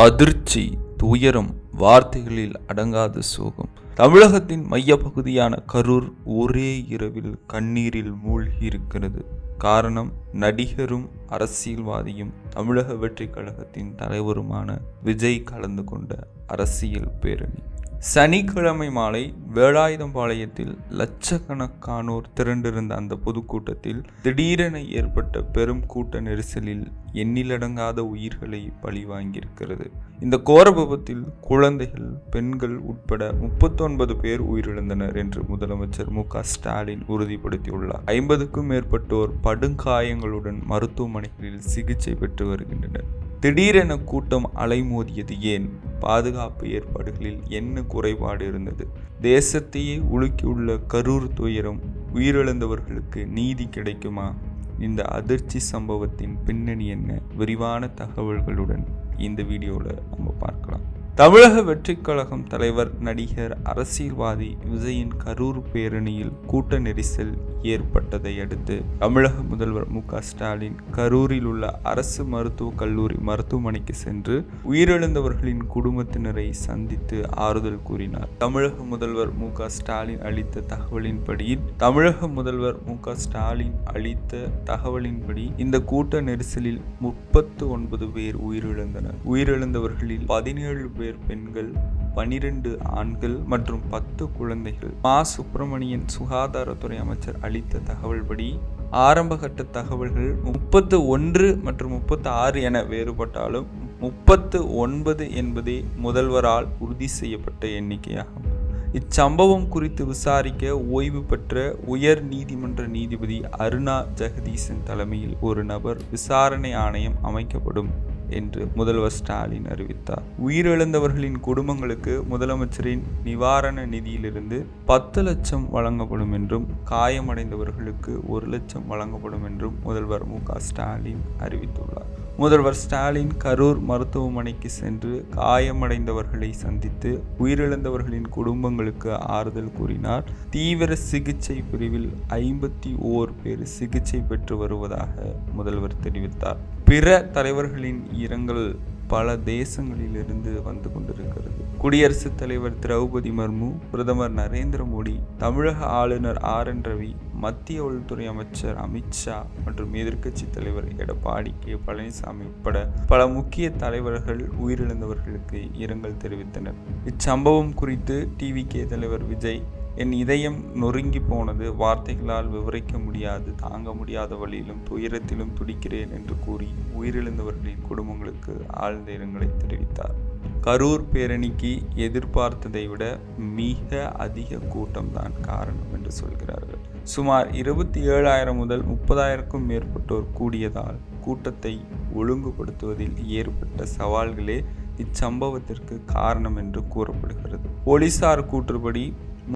அதிர்ச்சி துயரம் வார்த்தைகளில் அடங்காத சோகம். தமிழகத்தின் மையப்பகுதியான கரூர் ஒரே இரவில் கண்ணீரில் மூழ்கி இருக்கிறது காரணம் நடிகரும் அரசியல்வாதியும் தமிழக வெற்றி கழகத்தின் தலைவருமான விஜய் கலந்து கொண்ட அரசியல் பேரணி. சனிக்கிழமை மாலை வேலாயுதம்பாளையத்தில் லட்சக்கணக்கானோர் திரண்டிருந்த அந்த பொதுக்கூட்டத்தில் திடீரென ஏற்பட்ட பெரும் கூட்ட நெரிசலில் எண்ணிலடங்காத உயிர்களை பழிவாங்கியிருக்கிறது இந்த கோர விபத்தில் குழந்தைகள் பெண்கள் உட்பட முப்பத்தொன்பது பேர் உயிரிழந்தனர் என்று முதலமைச்சர் மு க ஸ்டாலின் உறுதிப்படுத்தியுள்ளார். ஐம்பதுக்கும் மேற்பட்டோர் படுகாயங்களுடன் மருத்துவமனைகளில் சிகிச்சை பெற்று வருகின்றனர். திடீரென கூட்டம் அலைமோதியது ஏன்? பாதுகாப்பு ஏற்பாடுகளில் என்ன குறைபாடு இருந்தது? தேசத்தையே உலுக்கியுள்ள கரூர் துயரம் உயிரிழந்தவர்களுக்கு நீதி கிடைக்குமா? இந்த அதிர்ச்சி சம்பவத்தின் பின்னணி என்ன? விரிவான தகவல்களுடன் இந்த வீடியோவில் நம்ம பார்க்கலாம். தமிழக வெற்றிக் கழகம் தலைவர் நடிகர் அரசியல்வாதி விஜயின் கரூர் பேரணியில் கூட்ட நெரிசல் ஏற்பட்டதை அடுத்து தமிழக முதல்வர் மு ஸ்டாலின் கரூரில் உள்ள அரசு மருத்துவக் கல்லூரி மருத்துவமனைக்கு சென்று உயிரிழந்தவர்களின் குடும்பத்தினரை சந்தித்து ஆறுதல் கூறினார். தமிழக முதல்வர் மு ஸ்டாலின் அளித்த தகவலின்படி தமிழக முதல்வர் மு ஸ்டாலின் அளித்த தகவலின்படி இந்த கூட்ட நெரிசலில் முப்பத்து ஒன்பது பேர் உயிரிழந்தனர். உயிரிழந்தவர்களில் பதினேழு பேர் பெண்கள் பனிரெண்டு ஆண்கள் மற்றும் பத்து குழந்தைகள். மா. சுப்பிரமணியன் சுகாதாரத்துறை அமைச்சர் அளித்த தகவல்படி ஆரம்பகட்ட தகவல்கள் முப்பத்து ஒன்று மற்றும் முப்பத்து ஆறு என வேறுபட்டாலும் முப்பத்து ஒன்பது என்பதே முதல்வரால் உறுதி செய்யப்பட்ட எண்ணிக்கையாகும். இச்சம்பவம் குறித்து விசாரிக்க ஓய்வு பெற்ற உயர் நீதிமன்ற நீதிபதி அருணா ஜெகதீசன் தலைமையில் ஒரு நபர் விசாரணை ஆணையம் அமைக்கப்படும். என்று முதல்வர் ஸ்டாலின் அறிவித்தார். உயிரிழந்தவர்களின் குடும்பங்களுக்கு முதலமைச்சரின் நிவாரண நிதியிலிருந்து பத்து லட்சம் வழங்கப்படும் என்றும் காயமடைந்தவர்களுக்கு ஒரு லட்சம் வழங்கப்படும் என்றும் முதல்வர் மு க ஸ்டாலின் அறிவித்துள்ளார். முதல்வர் ஸ்டாலின் கரூர் மருத்துவமனைக்கு சென்று காயமடைந்தவர்களை சந்தித்து உயிரிழந்தவர்களின் குடும்பங்களுக்கு ஆறுதல் கூறினார். தீவிர சிகிச்சை பிரிவில் ஐம்பத்தி ஓர் பேர் சிகிச்சை பெற்று வருவதாக முதல்வர் தெரிவித்தார். பிற தலைவர்களின் இரங்கல் பல தேசங்களிலிருந்து வந்து கொண்டிருக்கிறது. குடியரசுத் தலைவர் திரௌபதி மர்மு பிரதமர் நரேந்திர மோடி தமிழக ஆளுநர் ஆர் என் ரவி மத்திய உள்துறை அமைச்சர் அமித்ஷா மற்றும் எதிர்க்கட்சி தலைவர் எடப்பாடி கே. பழனிசாமி உட்பட பல முக்கிய தலைவர்கள் உயிரிழந்தவர்களுக்கு இரங்கல் தெரிவித்தனர். இச்சம்பவம் குறித்து டிவி கே. தலைவர் விஜய் என் இதயம் நொறுங்கி போனது. வார்த்தைகளால் விவரிக்க முடியாது. தாங்க முடியாத வழியிலும் துயரத்திலும் துடிக்கிறேன் என்று கூறி உயிரிழந்தவர்களின் குடும்பங்களுக்கு ஆழ்ந்த இரங்கலை தெரிவித்தார். கரூர் பேரணிக்கு எதிர்பார்த்ததை விட மிக அதிக கூட்டம்தான் காரணம் என்று சொல்கிறார்கள். சுமார் இருபத்தி ஏழாயிரம் முதல் முப்பதாயிரக்கும் மேற்பட்டோர் கூடியதால் கூட்டத்தை ஒழுங்குபடுத்துவதில் ஏற்பட்ட சவால்களே இச்சம்பவத்திற்கு காரணம் என்று கூறப்படுகிறது. போலீசார் கூற்றுப்படி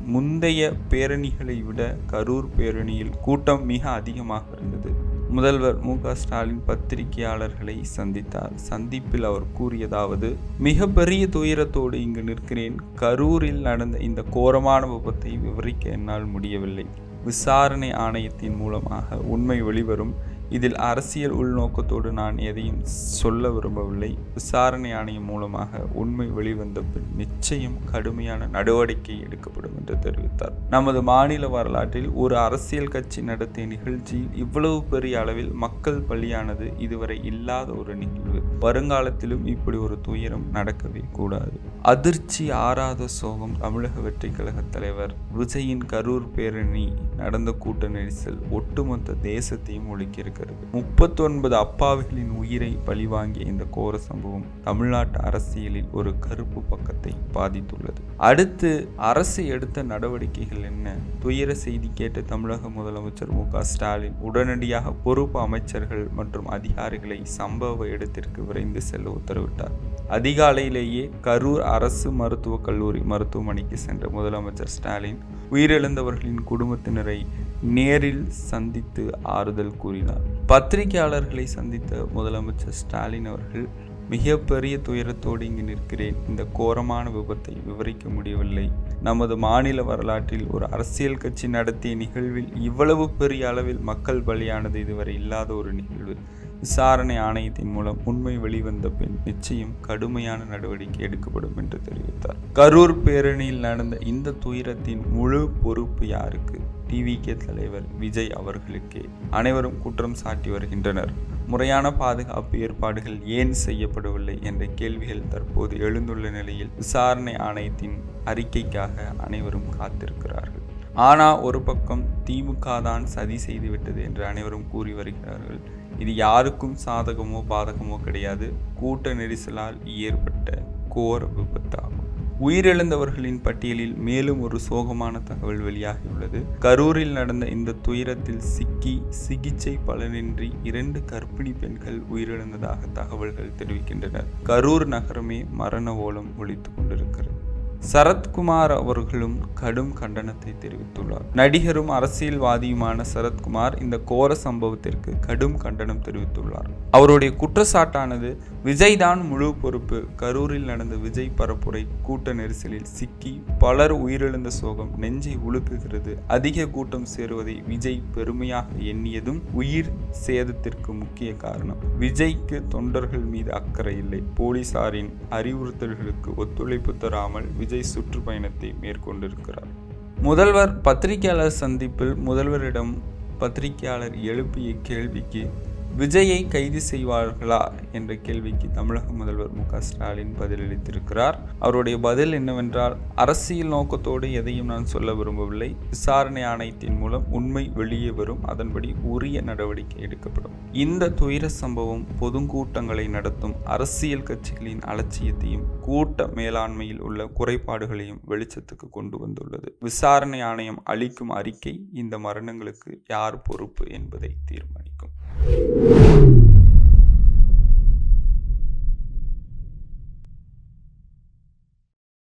முந்தைய பேரணிகளை விட கரூர் பேரணியில் கூட்டம் மிக அதிகமாக இருந்தது. முதல்வர் மு. ஸ்டாலின் பத்திரிகையாளர்களை சந்தித்தார். சந்திப்பில் அவர் கூறியதாவது மிகப்பெரிய துயரத்தோடு இங்கு நிற்கிறேன். கரூரில் நடந்த இந்த கோரமான விபத்தை விவரிக்க என்னால் முடியவில்லை. விசாரணை ஆணையத்தின் மூலமாக உண்மை வெளிவரும். இதில் அரசியல் உள்நோக்கத்தோடு நான் எதையும் சொல்ல விரும்பவில்லை. விசாரணை ஆணையம் மூலமாக உண்மை வெளிவந்த பின் நிச்சயம் கடுமையான நடவடிக்கை எடுக்கப்படும் என்று தெரிவித்தார். நமது மாநில வரலாற்றில் ஒரு அரசியல் கட்சி நடத்திய நிகழ்ச்சியில் இவ்வளவு பெரிய அளவில் மக்கள் பலியானது இதுவரை இல்லாத ஒரு நிகழ்வு. வருங்காலத்திலும் இப்படி ஒரு துயரம் நடக்கவே கூடாது. அதிர்ச்சி ஆறாத சோகம் தமிழக வெற்றி கழக தலைவர் விஜயின் கரூர் பேரணி நடந்த கூட்ட நெரிசல் ஒட்டுமொத்த தேசத்தையும் இருக்கிறது முப்பத்தொன்பது அப்பாவிகளின் உயிரை பழிவாங்கிய இந்த கோர சம்பவம் தமிழ்நாட்டு அரசியலில் ஒரு கருப்பு பக்கத்தை பாதித்துள்ளது. அடுத்து அரசு எடுத்த நடவடிக்கைகள் என்ன? துயர செய்தி கேட்ட தமிழக முதலமைச்சர் மு ஸ்டாலின் உடனடியாக பொறுப்பு அமைச்சர்கள் மற்றும் அதிகாரிகளை சம்பவ இடத்திற்கு விரைந்து செல்ல உத்தரவிட்டார். அதிகாலையிலேயே கரூர் அரசு மருத்துவக் கல்லூரி மருத்துவமனைக்கு சென்ற முதலமைச்சர் ஸ்டாலின் உயிரிழந்தவர்களின் குடும்பத்தினரை நேரில் சந்தித்து ஆறுதல் கூறினார். பத்திரிகையாளர்களை சந்தித்த முதலமைச்சர் ஸ்டாலின் அவர்கள் மிகப்பெரிய துயரத்தோடு இங்கு நிற்கிறேன் இந்த கோரமான விபத்தை விவரிக்க முடியவில்லை. நமது மாநில வரலாற்றில் ஒரு அரசியல் கட்சி நடத்திய நிகழ்வில் இவ்வளவு பெரிய அளவில் மக்கள் பலியானது இதுவரை இல்லாத ஒரு நிகழ்வு. விசாரணை ஆணையத்தின் மூலம் உண்மை வெளிவந்த பின் நிச்சயம் கடுமையான நடவடிக்கை எடுக்கப்படும் என்று தெரிவித்தார். கரூர் பேரணியில் நடந்த இந்த துயரத்தின் முழு பொறுப்பு யாருக்கு? டிவிகே தலைவர் விஜய் அவர்களுக்கே. அனைவரும் குற்றம் சாட்டி வருகின்றனர். முறையான பாதுகாப்பு ஏற்பாடுகள் ஏன் செய்யப்படவில்லை என்ற கேள்விகள் தற்போது எழுந்துள்ள நிலையில் விசாரணை ஆணையத்தின் அறிக்கைக்காக அனைவரும் காத்திருக்கிறார்கள். ஆனா ஒரு பக்கம் திமுக தான் சதி செய்துவிட்டது என்று அனைவரும் கூறி வருகிறார்கள். இது யாருக்கும் சாதகமோ பாதகமோ கிடையாது. கூட்ட நெரிசலால் ஏற்பட்ட கோர விபத்தாகும். உயிரிழந்தவர்களின் பட்டியலில் மேலும் ஒரு சோகமான தகவல் வெளியாகியுள்ளது. கரூரில் நடந்த இந்த துயரத்தில் சிக்கி சிகிச்சை பலனின்றி இரண்டு கர்ப்பிணி பெண்கள் உயிரிழந்ததாக தகவல்கள் தெரிவிக்கின்றன. கரூர் நகரமே மரண ஓலம் ஒழித்துக் கொண்டிருக்கிறது. சரத்குமார் அவர்களும் கடும் கண்டனத்தை தெரிவித்துள்ளார். நடிகரும் அரசியல்வாதியுமான சரத்குமார் இந்த கோர சம்பவத்திற்கு கடும் கண்டனம் தெரிவித்துள்ளார். அவருடைய குற்றச்சாட்டானது விஜய் தான் முழு பொறுப்பு. கரூரில் நடந்த விஜய் பரப்புரை கூட்ட நெரிசலில் சிக்கி பலர் உயிரிழந்த சோகம் நெஞ்சை உழுப்புகிறது அதிக கூட்டம் சேருவதை விஜய் பெருமையாக எண்ணியதும் உயிர் சேதத்திற்கு முக்கிய காரணம். விஜய்க்கு தொண்டர்கள் மீது அக்கறை இல்லை. போலீசாரின் அறிவுறுத்தல்களுக்கு ஒத்துழைப்பு தராமல் விஜய் சுற்றுப்பயணத்தை மேற்கொண்டிருக்கிறார். முதல்வர் பத்திரிகையாளர் சந்திப்பில் முதல்வரிடம் பத்திரிகையாளர் எழுப்பிய கேள்விக்கு விஜயை கைது செய்வார்களா என்ற கேள்விக்கு தமிழக முதல்வர் மு க ஸ்டாலின் பதிலளித்திருக்கிறார் அவருடைய பதில் என்னவென்றால் அரசியல் நோக்கத்தோடு எதையும் நான் சொல்ல விரும்பவில்லை. விசாரணை ஆணையத்தின் மூலம் உண்மை வெளியே வரும். அதன்படி உரிய நடவடிக்கை எடுக்கப்படும். இந்த துயர சம்பவம் பொதுக்கூட்டங்களை நடத்தும் அரசியல் கட்சிகளின் அலட்சியத்தையும் கூட்ட மேலாண்மையில் உள்ள குறைபாடுகளையும் வெளிச்சத்துக்கு கொண்டு வந்துள்ளது. விசாரணை ஆணையம் அளிக்கும் அறிக்கை இந்த மரணங்களுக்கு யார் பொறுப்பு என்பதை தீர்மானிக்கும். you